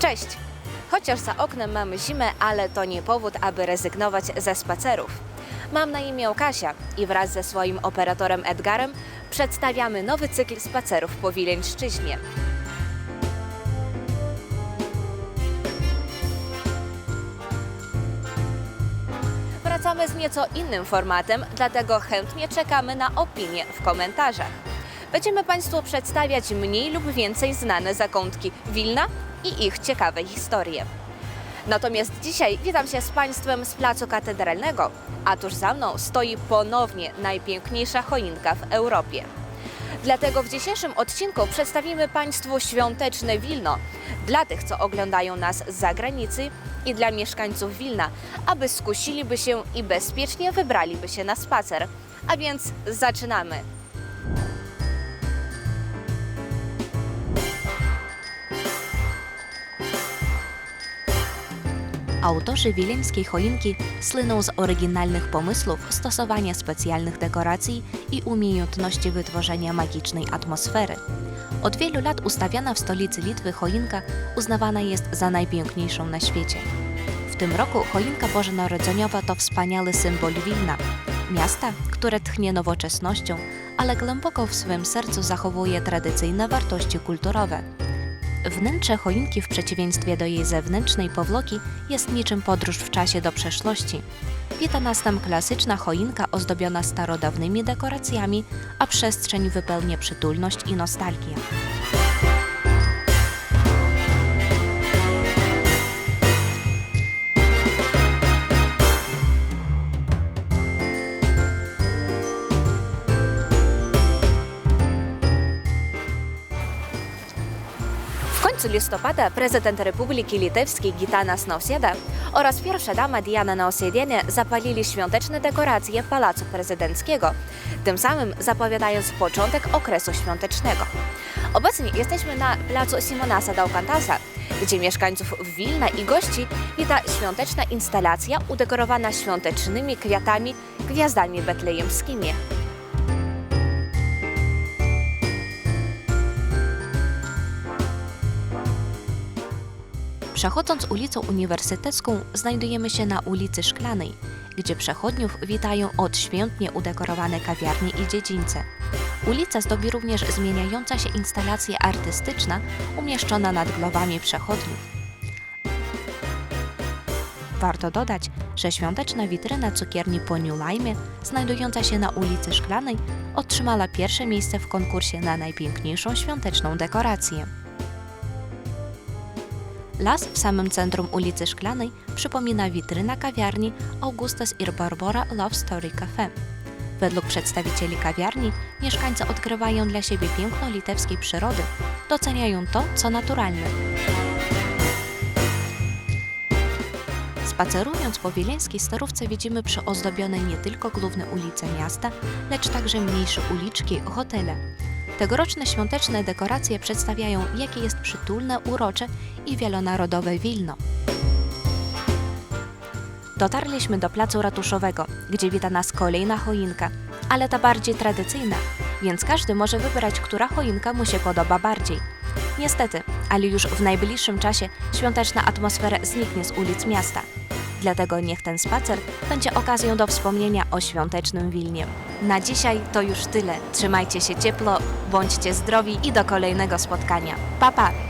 Cześć! Chociaż za oknem mamy zimę, ale to nie powód, aby rezygnować ze spacerów. Mam na imię Kasia i wraz ze swoim operatorem Edgarem przedstawiamy nowy cykl spacerów po Wileńszczyźnie. Wracamy z nieco innym formatem, dlatego chętnie czekamy na opinie w komentarzach. Będziemy Państwu przedstawiać mniej lub więcej znane zakątki Wilna i ich ciekawe historie. Natomiast dzisiaj witam się z Państwem z Placu Katedralnego, a tuż za mną stoi ponownie najpiękniejsza choinka w Europie. Dlatego w dzisiejszym odcinku przedstawimy Państwu świąteczne Wilno dla tych, co oglądają nas z zagranicy i dla mieszkańców Wilna, aby skusiliby się i bezpiecznie wybraliby się na spacer. A więc zaczynamy! Autorzy wileńskiej choinki słyną z oryginalnych pomysłów stosowania specjalnych dekoracji i umiejętności wytworzenia magicznej atmosfery. Od wielu lat ustawiana w stolicy Litwy choinka uznawana jest za najpiękniejszą na świecie. W tym roku choinka bożonarodzeniowa to wspaniały symbol Wilna, miasta, które tchnie nowoczesnością, ale głęboko w swym sercu zachowuje tradycyjne wartości kulturowe. Wnętrze choinki w przeciwieństwie do jej zewnętrznej powłoki jest niczym podróż w czasie do przeszłości. Wita nas tam klasyczna choinka ozdobiona starodawnymi dekoracjami, a przestrzeń wypełnia przytulność i nostalgię. Końcu listopada prezydent Republiki Litewskiej Gitanas Nausėda oraz pierwsza dama Diana Nausėdienė zapalili świąteczne dekoracje Pałacu Prezydenckiego, tym samym zapowiadając początek okresu świątecznego. Obecnie jesteśmy na placu Simonasa Daukantasa, gdzie mieszkańców Wilna i gości wita świąteczna instalacja udekorowana świątecznymi kwiatami, gwiazdami betlejemskimi. Przechodząc ulicą Uniwersytecką, znajdujemy się na ulicy Szklanej, gdzie przechodniów witają odświętnie udekorowane kawiarnie i dziedzińce. Ulica zdobi również zmieniająca się instalacja artystyczna umieszczona nad głowami przechodniów. Warto dodać, że świąteczna witryna cukierni po New Lime, znajdująca się na ulicy Szklanej, otrzymała pierwsze miejsce w konkursie na najpiękniejszą świąteczną dekorację. Las w samym centrum ulicy Szklanej przypomina witryna kawiarni Augustus ir Barbora Love Story Cafe. Według przedstawicieli kawiarni mieszkańcy odkrywają dla siebie piękno litewskiej przyrody, doceniają to, co naturalne. Spacerując po wileńskiej starówce widzimy przyozdobione nie tylko główne ulice miasta, lecz także mniejsze uliczki, hotele. Tegoroczne świąteczne dekoracje przedstawiają, jakie jest przytulne, urocze i wielonarodowe Wilno. Dotarliśmy do placu ratuszowego, gdzie wita nas kolejna choinka, ale ta bardziej tradycyjna, więc każdy może wybrać, która choinka mu się podoba bardziej. Niestety, ale już w najbliższym czasie świąteczna atmosfera zniknie z ulic miasta. Dlatego niech ten spacer będzie okazją do wspomnienia o świątecznym Wilnie. Na dzisiaj to już tyle. Trzymajcie się ciepło, bądźcie zdrowi i do kolejnego spotkania. Pa pa!